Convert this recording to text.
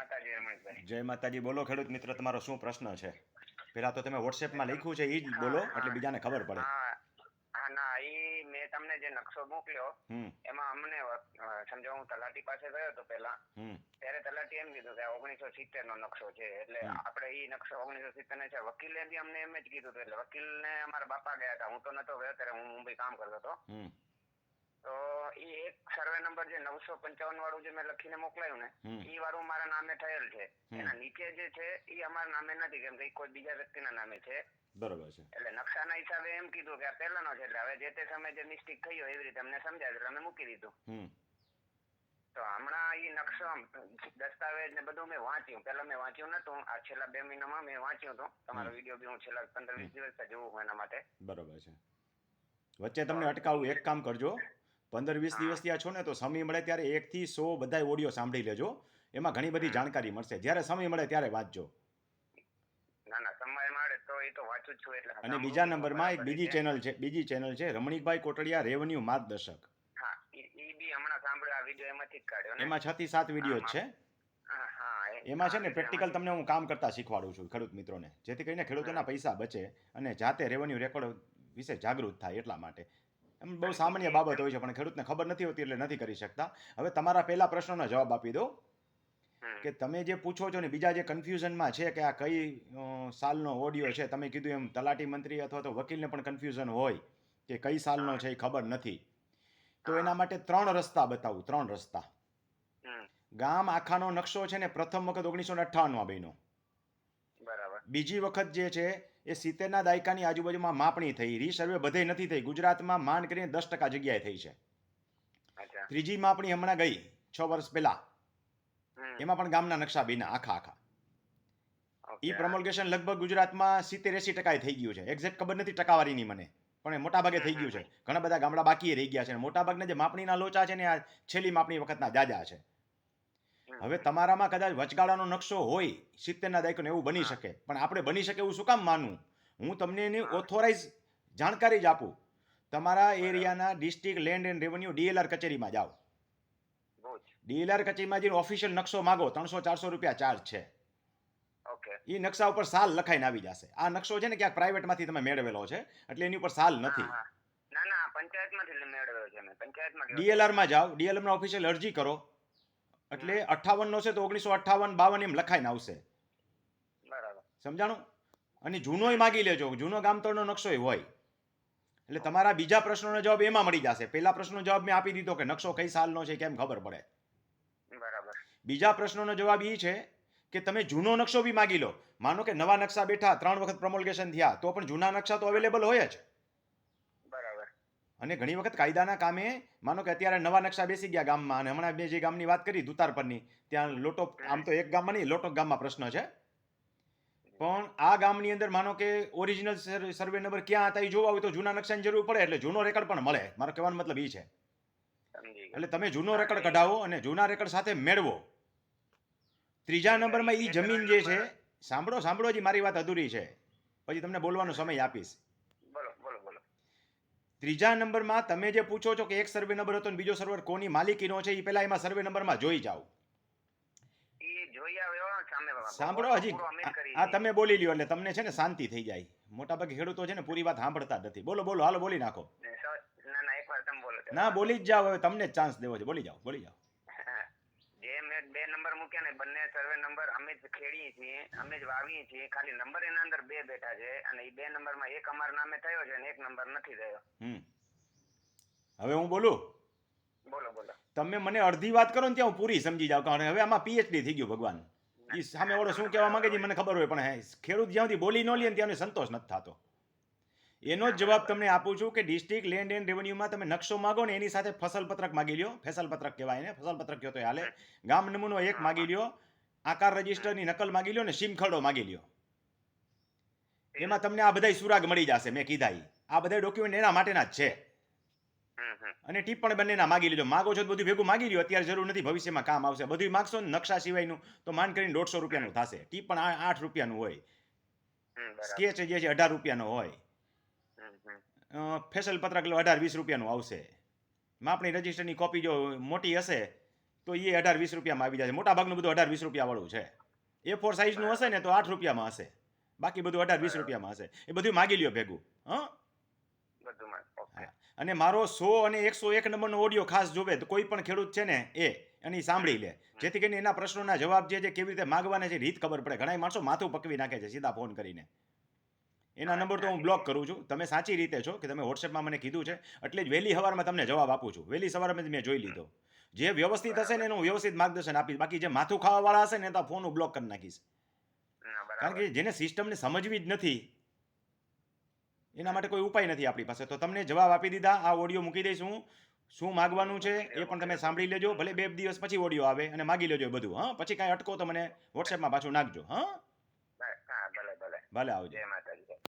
માતાજી રમણભાઈ જય માતાજી. બોલો ખેડૂત મિત્ર તમારો શું પ્રશ્ન છે? પેલા તો તમે વોટ્સએપમાં લખ્યું છે એ જ બોલો એટલે બીજાને ખબર પડે. હા ના એ મેં તમને જે નકશો મોકલ્યો એમાં અમને સમજો હું તલાટી પાસે ગયો તો પેલા ત્યારે તલાટી એમ કીધું કે ઓગણીસો સિત્તેર નો નકશો છે એટલે. આપણે ઈ નકશો ઓગણીસો સિત્તેર ને છે વકીલે બી અમને એમ જ કીધું હતું એટલે વકીલને અમારા બાપા ગયા હતા. હું તો નતો ગયો ત્યારે હું મુંબઈ કામ કરતો હતો. તો એ એક સર્વે નંબર જે નવસો પંચાવન વાળું જે મેં લખીને મોકલાયું ને એ વાળું મારા નામે થયેલ છે. એના નીચે જે છે એ અમારા નામે નથી કેમ કે કોઈ બીજા વ્યક્તિના નામે છે. બરોબર છે. એટલે નકશાના હિસાબે એમ કીધું કે આ પહેલાનો છે એટલે હવે જે તે સમયે જે મિસ્ટેક થઈ હોય એવી રીતે અમને સમજાય એટલે અમે મૂકી દીધું. તો હમણાં ઈ નકશો દસ્તાવેજ ને બધું મેં વાંચ્યું. પેલા મેં વાંચ્યું નતું આ છેલ્લા બે મહિનામાં મેં વાંચ્યું હતું. તમારો વીડિયો બી હું છેલ્લા પંદર વીસ દિવસ જોઉં એના માટે. બરોબર છે. વચ્ચે તમને અટકાવું એક કામ કરજો. પંદર વીસ દિવસ ત્યાં છો ને તો સમય મળે ત્યારે એકથી સો બધા ઓડિયો સાંભળી લેજો. એમાં ઘણી બધી જાણકારી મળશે. જ્યારે સમય મળે ત્યારે વાંચજો. અને બીજા નંબરમાં એક બીજી ચેનલ છે બીજી ચેનલ છે રમણીકભાઈ કોટડિયા રેવન્યુ માર્ગદર્શક. હા ઈ ઈ બી હમણાં સાંભળ્યો આ વીડિયો એમાંથી જ કાઢ્યો એમાં છ થી સાત વીડિયો છે. હા હા એમાં છે ને પ્રેક્ટિકલ તમને હું કામ કરતા શીખવાડું છું ખેડૂત મિત્રોને. જેથી કરીને ખેડૂતોના પૈસા બચે અને જાતે રેવન્યુ રેકોર્ડ વિશે જાગૃત થાય એટલા માટે. એમ બહુ સામાન્ય બાબત હોય છે પણ ખેડૂતને ખબર નથી હોતી એટલે નથી કરી શકતા. હવે તમારા પહેલા પ્રશ્નનો જવાબ આપી દો કે તમે જે પૂછો છો ને બીજા જે કન્ફ્યુઝનમાં છે કે આ કઈ સાલનો ઓડિયો છે તમે કીધું એમ તલાટી મંત્રી અથવા તો વકીલને પણ કન્ફ્યુઝન હોય કે કઈ સાલનો છે એ ખબર નથી. તો એના માટે ત્રણ રસ્તા બતાવું ત્રણ રસ્તા. ગામ આખાનો નકશો છે ને પ્રથમ વખત ઓગણીસો ને અઠ્ઠાવનમાં બન્યો. બીજી વખત જે છે એ સિત્તેરના દાયકાની આજુબાજુમાં માપણી થઈ. રીસર્વે બધે નથી થઈ. ગુજરાતમાં માંડ કરીને દસ ટકા જગ્યાએ થઈ છે. ત્રીજી માપણી હમણાં ગઈ છ વર્ષ પહેલા. એમાં પણ ગામના નકશા બીના આખા આખા. ઈ પ્રમોલગેશન લગભગ ગુજરાતમાં સિત્તેર એસી ટકાએ થઈ ગયું છે. એક્ઝેક્ટ ખબર નથી ટકાવારીની મને પણ એ મોટા ભાગે થઈ ગયું છે. ઘણા બધા ગામડા બાકી રહી ગયા છે અને મોટા ભાગના જે માપણીના લોચા છે ને આ છેલ્લી માપણી વખતના જાજા છે. હવે તમારામાં કદાચ વચગાળાનો નકશો હોય સિત્તેરના દાયકાનો એવું બની શકે. પણ આપણે બની શકે એવું શું કામ માનવું? હું તમને એની ઓથોરાઇઝ જાણકારી જ આપું. તમારા એરિયાના district land and revenue DLR કચેરીમાં જાઓ. ડીએલઆર કચેરીમાં જઈને ઓફિશિયલ નકશો માગો ત્રણસો ચારસો રૂપિયા ચાર્જ છે. એ નકશા ઉપર સાલ લખાઈને આવી જશે. આ નકશો છે ને ક્યાંક પ્રાઇવેટમાંથી તમે મેળવેલો છે એટલે એની ઉપર સાલ નથી. ના ના પંચાયતમાંથી છે મેં. જાઓ. ડીએલઆરમાં ઓફિશિયલ અરજી કરો. એટલે અઠ્ઠાવનનો છે તો ઓગણીસો અઠ્ઠાવન બાવન એમ લખાઈને આવશે. સમજાણું? અને જૂનોય માગી લેજો. જૂનો ગામતળનો નકશો હોય. એટલે તમારા બીજા પ્રશ્નોનો જવાબ એમાં મળી જશે. પહેલા પ્રશ્નનો જવાબ મેં આપી દીધો કે નકશો કઈ સાલનો છે કેમ ખબર પડે. બરાબર. બીજા પ્રશ્નોનો જવાબ એ છે કે તમે જૂનો નકશો બી માગી લો. માનો કે નવા નકશા બેઠા ત્રણ વખત પ્રમોલગેશન થયા તો પણ જૂના નકશા તો અવેલેબલ હોય જ. અને ઘણી વખત કાયદાના કામે માનો કે અત્યારે નવા નકશા બેસી ગયા ગામમાં અને હમણાં મેં જે ગામની વાત કરી દુતાર પરની ત્યાં લોટો આમ તો એક ગામમાં નહીં લોટો ગામમાં પ્રશ્ન છે. પણ આ ગામની અંદર માનો કે ઓરિજિનલ સર્વે નંબર ક્યાં હતા એ જોવા હોય તો જૂના નકશાની જરૂર પડે એટલે જૂનો રેકર્ડ પણ મળે. મારો કહેવાનો મતલબ એ છે. એટલે તમે જૂનો રેકર્ડ કઢાવો અને જૂના રેકર્ડ સાથે મેળવો. ત્રીજા નંબરમાં એ જમીન જે છે સાંભળો સાંભળો જે મારી વાત અધૂરી છે. પછી તમને બોલવાનો સમય આપીશ. ત્રીજા નંબરમાં તમે જે પૂછો છો કે એક સર્વે નંબર હતો બીજો સર્વર કોની માલિકીનો છે એ પહેલા એમાં સર્વે નંબરમાં જોઈ જાઓ. સાંભળો હજી. આ તમે બોલી લ્યો એટલે તમને છે ને શાંતિ થઈ જાય. મોટા ભાગે ખેડૂતો છે ને પૂરી વાત સાંભળતા નથી. બોલો બોલો હાલો બોલી નાખો. ના બોલો જ જાઓ હવે તમને ચાન્સ દેવો છે. બોલી જાઓ બોલી જાઓ. બે નંબર મૂક્યા ને બંને સર્વે નંબર અમે જ ખેડીએ છીએ અમે જ વાવીએ છીએ. ખાલી નંબર એના અંદર બે બેઠા છે અને એ બે નંબરમાં એક અમારા નામે થયો છે અને એક નંબર નથી થયો. હવે હું બોલું? બોલો બોલો. તમે મને અડધી વાત કરો ને ત્યાં હું પૂરી સમજી જાવ કારણ હવે આમાં પીએચડી થઈ ગયું ભગવાન. એ સામે વાળો શું કહેવા માંગે છે મને ખબર હોય પણ ખેડૂત જ્યાં સુધી બોલી ન લે ત્યાં સંતોષ નથી થતો. એનો જ જવાબ તમને આપું છું કે ડિસ્ટ્રિક્ટ લેન્ડ એન્ડ રેવન્યુમાં તમે નકશો માગો ને એની સાથે ફસલ પત્રક માગી લ્યો. ફેસલ પત્રક કહેવાય ને ફસલ પત્રક કહો તો હાલે. ગામ નમૂનો એક માગી લ્યો. આકાર રજિસ્ટરની નકલ માગી લ્યો ને સીમખરડો માગી લ્યો. એમાં તમને આ બધા સુરાગ મળી જશે મેં કીધા આ બધા ડોક્યુમેન્ટ એના માટેના જ છે. અને ટીપ્પણ બંનેના માગી લીધો. માગો છો તો બધું ભેગું માગી લ્યો. અત્યારે જરૂર નથી ભવિષ્યમાં કામ આવશે. બધું માગશો ને નકશા સિવાયનું તો માન કરીને દોઢસો રૂપિયાનું થશે. ટીપણ આઠ રૂપિયાનું હોય. સ્કેચ જે છે અઢાર રૂપિયાનો હોય. ફેસલ પત્રક એટલે અઢાર વીસ રૂપિયાનું આવશે. માપણી રજિસ્ટરની કોપી જો મોટી હશે તો એ અઢાર વીસ રૂપિયામાં આવી જાય મોટા ભાગનું બધું અઢાર વીસ રૂપિયા વાળું છે. એ ફોર સાઇઝનું હશે ને તો આઠ રૂપિયામાં હશે. બાકી બધું અઢાર વીસ રૂપિયામાં હશે. એ બધું માગી લ્યો ભેગું હા? હા. અને મારો સો અને એકસો એક નંબરનો ઓડિયો ખાસ જોવે તો કોઈ પણ ખેડૂત છે ને એ એની સાંભળી લે. જેથી કરીને એના પ્રશ્નોના જવાબ જે છે કેવી રીતે માગવાના છે રીત ખબર પડે. ઘણા માણસો માથું પકવી નાખે છે સીધા ફોન કરીને. એના નંબર તો હું બ્લોક કરું છું. તમે સાચી રીતે છો કે તમે વોટ્સએપમાં મને કીધું છે એટલે જ વહેલી સવારમાં તમને જવાબ આપું છું. વહેલી સવારમાં જ મેં જોઈ લીધો. જે વ્યવસ્થિત હશે ને એનું વ્યવસ્થિત માર્ગદર્શન આપીશ. બાકી જે માથું ખાવાવાળા હશે ને તો ફોન હું બ્લોક કરી નાખીશ. કારણ કે જેને સિસ્ટમને સમજવી જ નથી એના માટે કોઈ ઉપાય નથી આપણી પાસે. તો તમને જવાબ આપી દીધા. આ ઓડિયો મૂકી દઈશ હું. શું માગવાનું છે એ પણ તમે સાંભળી લેજો. ભલે બે દિવસ પછી ઓડિયો આવે અને માગી લેજો બધું હા? પછી કાંઈ અટકો તો મને વોટ્સએપમાં પાછું નાખજો હા? હા ભલે ભલે